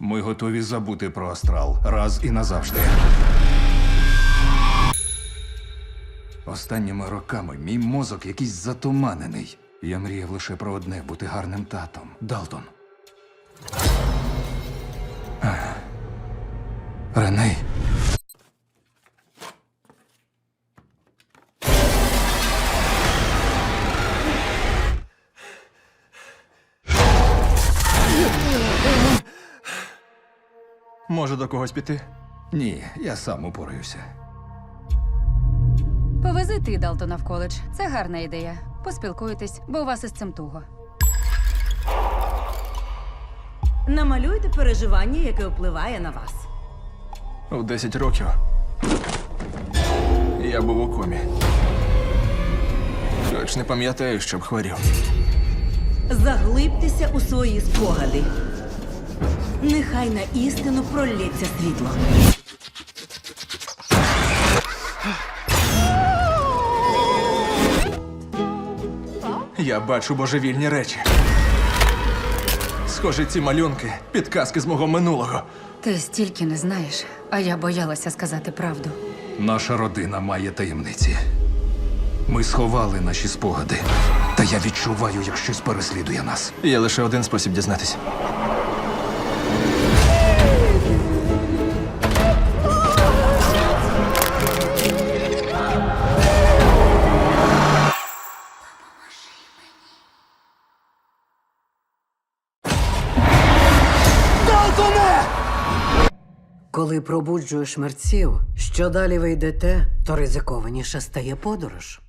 Ми готові забути про астрал раз і назавжди. Останніми роками мій мозок якийсь затуманений. Я мріяв лише про одне бути гарним татом. Далтон. Реней. Може до когось піти? Ні, я сам упораюся. Повези ти Далтона в коледж. Це гарна ідея. Поспілкуйтесь, бо у вас із цим туго. Намалюйте переживання, яке впливає на вас. У 10 років я був у комі. Хоч не пам'ятаю, щоб хворів. Заглибтеся у свої спогади. Нехай на істину пролється світло. Я бачу божевільні речі. Схоже, ці малюнки підказки з мого минулого. Ти стільки не знаєш, а я боялася сказати правду. Наша родина має таємниці. Ми сховали наші спогади. Та я відчуваю, як щось переслідує нас. Є лише один спосіб дізнатись. Коли пробуджуєш мерців, що далі ви йдете, то ризикованіше стає подорож.